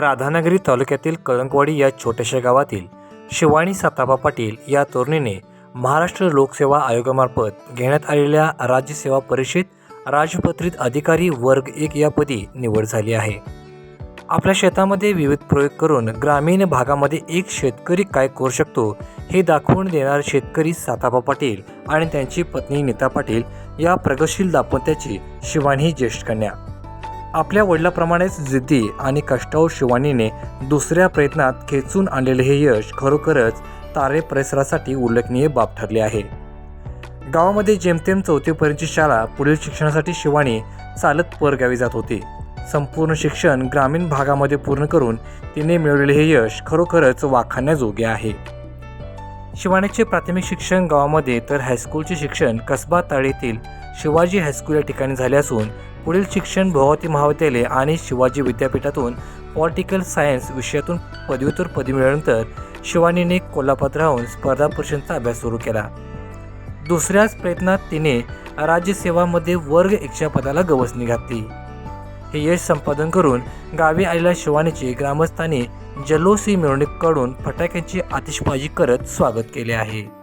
राधानगरी तालुक्यातील कळंकवाडी या छोट्याशा गावातील शिवानी साताबा पाटील या तरुणीने महाराष्ट्र लोकसेवा आयोगामार्फत घेण्यात आलेल्या राज्यसेवा परिषद राजपत्रित अधिकारी वर्ग एक या पदी निवड झाली आहे. आपल्या शेतामध्ये विविध प्रयोग करून ग्रामीण भागामध्ये एक शेतकरी काय करू शकतो हे दाखवून देणारे शेतकरी साताबा पाटील आणि त्यांची पत्नी नीता पाटील या प्रगतशील दाम्पत्याची शिवानी ही ज्येष्ठ कन्या. आपल्या वडिलाप्रमाणेच जिद्दी आणि कष्टाऊ शिवानीने दुसऱ्या प्रयत्नात खेचून आणलेले हे यश खरोखरच तारे परिसरासाठी उल्लेखनीय बाब ठरले आहे. गावामध्ये जेमतेम चौथीपर्यंतची शाळा पुढील शिक्षणासाठी शिवानी चालत परगावी जात होती. संपूर्ण शिक्षण ग्रामीण भागामध्ये पूर्ण करून तिने मिळवलेले हे यश खरोखरच वाखाणण्याजोगे आहे. शिवानीचे प्राथमिक शिक्षण गावामध्ये तर हायस्कूलचे शिक्षण कसबा ताळे येथील शिवाजी हायस्कूल या ठिकाणी झाले असून पुढील शिक्षण भगवती महाविद्यालय आणि शिवाजी विद्यापीठातून पॉलिटिकल सायन्स विषयातून पदव्युत्तर पदवी मिळाल्यानंतर शिवानीने कोल्हापुरात राहून स्पर्धा परीक्षांचा अभ्यास सुरू केला. दुसऱ्याच प्रयत्नात तिने राज्यसेवामध्ये वर्ग एकच्या पदाला गवसणी घातली. हे यश संपादन करून गावी आलेल्या शिवानीची ग्रामस्थांनी जल्लोषी मिरवणूक काढून फटाक्यांची आतिषबाजी करत स्वागत केले आहे.